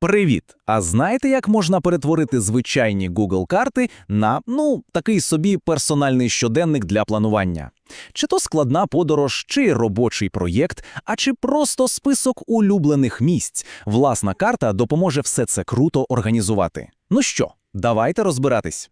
Привіт! А знаєте, як можна перетворити звичайні Google карти на ну такий собі персональний щоденник для планування? Чи то складна подорож, чи робочий проєкт, а чи просто список улюблених місць? Власна карта допоможе все це круто організувати. Ну що, давайте розбиратись.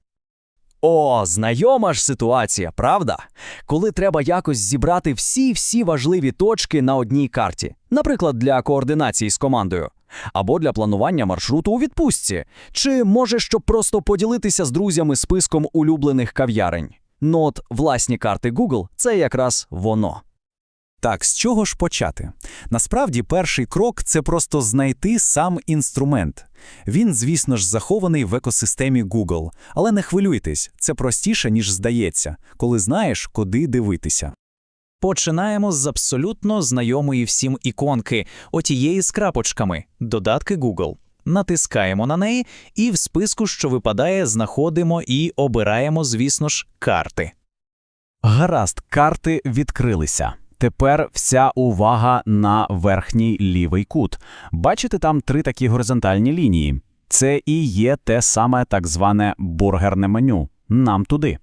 О, знайома ж ситуація, правда? Коли треба якось зібрати всі-всі важливі точки на одній карті, наприклад, для координації з командою, або для планування маршруту у відпустці, чи може щоб просто поділитися з друзями списком улюблених кав'ярень. Ну от власні карти Google – це якраз воно. Так, з чого ж почати? Насправді, перший крок це просто знайти сам інструмент. Він, звісно ж, захований в екосистемі Google, але не хвилюйтесь, це простіше, ніж здається, коли знаєш, куди дивитися. Починаємо з абсолютно знайомої всім іконки, отієї з крапочками, додатки Google. Натискаємо на неї і в списку, що випадає, знаходимо і обираємо, звісно ж, карти. Гаразд, карти відкрилися. Тепер вся увага на верхній лівий кут. Бачите там три такі горизонтальні лінії. Це і є те саме так зване бургерне меню. Нам туди.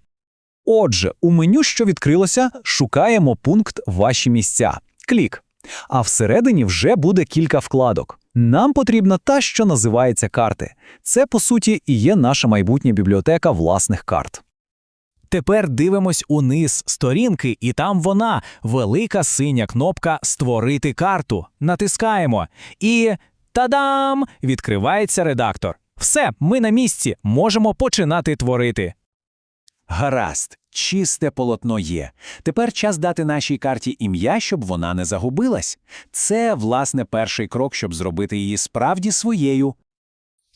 Отже, у меню, що відкрилося, шукаємо пункт Ваші місця. Клік. А всередині вже буде кілька вкладок. Нам потрібна та, що називається карти. Це, по суті, і є наша майбутня бібліотека власних карт. Тепер дивимось униз сторінки, і там вона, велика синя кнопка Створити карту. Натискаємо. І тадам! Відкривається редактор. Все, ми на місці, можемо починати творити. Гаразд, чисте полотно є. Тепер час дати нашій карті ім'я, щоб вона не загубилась. Це, власне, перший крок, щоб зробити її справді своєю.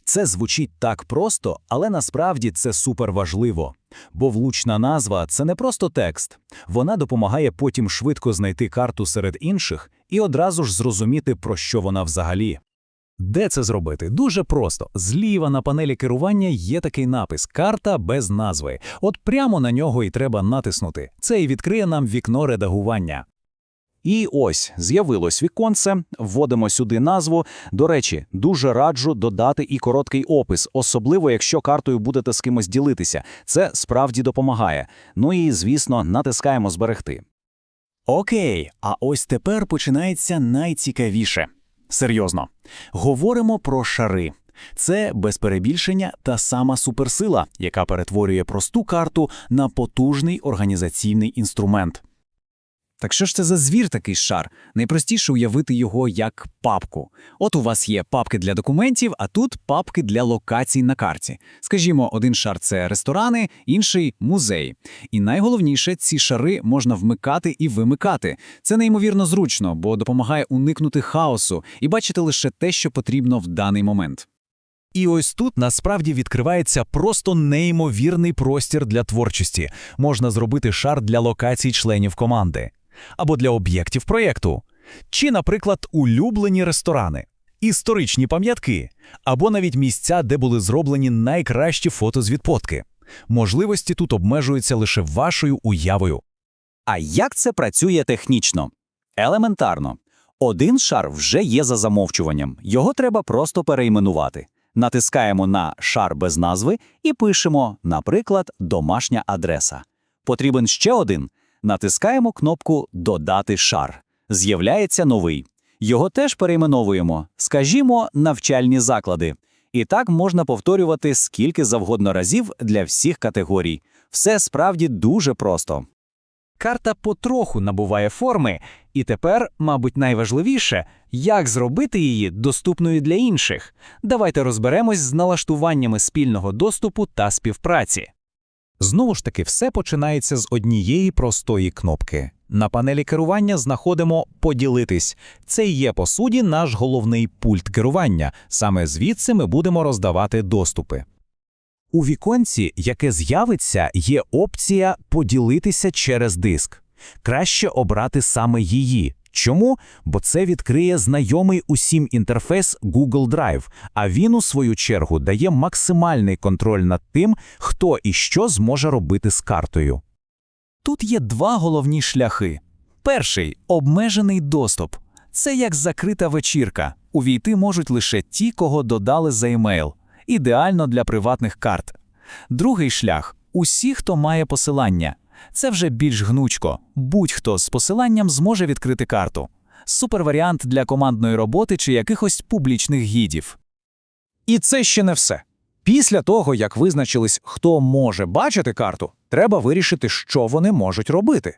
Це звучить так просто, але насправді це суперважливо. Бо влучна назва це не просто текст. Вона допомагає потім швидко знайти карту серед інших і одразу ж зрозуміти, про що вона взагалі. Де це зробити? Дуже просто. Зліва на панелі керування є такий напис Карта без назви. От прямо на нього і треба натиснути. Це і відкриє нам вікно редагування. І ось з'явилось віконце, вводимо сюди назву. До речі, дуже раджу додати і короткий опис, особливо якщо картою будете з кимось ділитися. Це справді допомагає. Ну і, звісно, натискаємо зберегти. Окей, а ось тепер починається найцікавіше. Серйозно, говоримо про шари. Це без перебільшення та сама суперсила, яка перетворює просту карту на потужний організаційний інструмент. Так що ж це за звір такий шар? Найпростіше уявити його як папку. От у вас є папки для документів, а тут папки для локацій на карті. Скажімо, один шар це ресторани, інший музей. І найголовніше, ці шари можна вмикати і вимикати. Це неймовірно зручно, бо допомагає уникнути хаосу і бачити лише те, що потрібно в даний момент. І ось тут насправді відкривається просто неймовірний простір для творчості. Можна зробити шар для локацій членів команди або для об'єктів проєкту, чи, наприклад, улюблені ресторани, історичні пам'ятки, або навіть місця, де були зроблені найкращі фото з відпотки. Можливості тут обмежуються лише вашою уявою. А як це працює технічно? Елементарно. Один шар вже є за замовчуванням, його треба просто перейменувати. Натискаємо на шар без назви і пишемо, наприклад, домашня адреса. Потрібен ще один. Натискаємо кнопку Додати шар. З'являється новий. Його теж перейменовуємо, скажімо, навчальні заклади. І так можна повторювати скільки завгодно разів для всіх категорій. Все справді дуже просто. Карта потроху набуває форми, і тепер, мабуть, найважливіше, як зробити її доступною для інших. Давайте розберемось з налаштуваннями спільного доступу та співпраці. Знову ж таки, все починається з однієї простої кнопки. На панелі керування знаходимо Поділитись. Це і є, по суті, наш головний пульт керування. Саме звідси ми будемо роздавати доступи. У віконці, яке з'явиться, є опція Поділитися через диск. Краще обрати саме її. Чому? Бо це відкриє знайомий усім інтерфейс Google Drive, а він, у свою чергу, дає максимальний контроль над тим, хто і що зможе робити з картою. Тут є два головні шляхи. Перший обмежений доступ. Це як закрита вечірка. увійти можуть лише ті, кого додали за емейл. Ідеально для приватних карт. Другий шлях усі, хто має посилання. Це вже більш гнучко. Будь-хто з посиланням зможе відкрити карту. Суперваріант для командної роботи чи якихось публічних гідів. І це ще не все. Після того, як визначились, хто може бачити карту, треба вирішити, що вони можуть робити.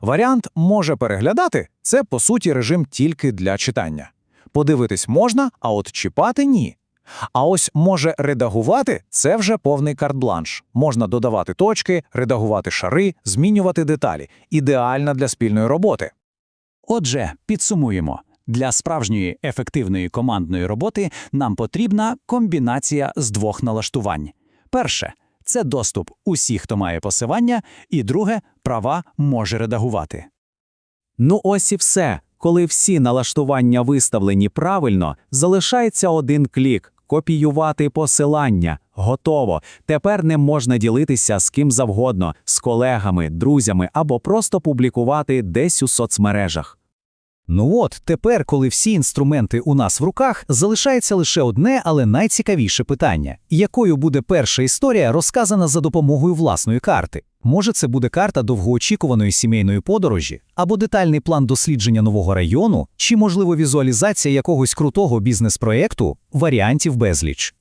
Варіант може переглядати це, по суті, режим тільки для читання. Подивитись можна, а от чіпати ні. А ось може редагувати це вже повний карт-бланш. Можна додавати точки, редагувати шари, змінювати деталі. Ідеальна для спільної роботи. Отже, підсумуємо. Для справжньої ефективної командної роботи нам потрібна комбінація з двох налаштувань. Перше це доступ усіх, хто має посилання, і друге права може редагувати. Ну ось і все. Коли всі налаштування виставлені правильно, залишається один клік – копіювати посилання. Готово. Тепер ним можна ділитися з ким завгодно, з колегами, друзями або просто публікувати десь у соцмережах. Ну от, тепер, коли всі інструменти у нас в руках, залишається лише одне, але найцікавіше питання: якою буде перша історія, розказана за допомогою власної карти? Може, це буде карта довгоочікуваної сімейної подорожі, або детальний план дослідження нового району, чи, можливо, візуалізація якогось крутого бізнес-проєкту, варіантів безліч.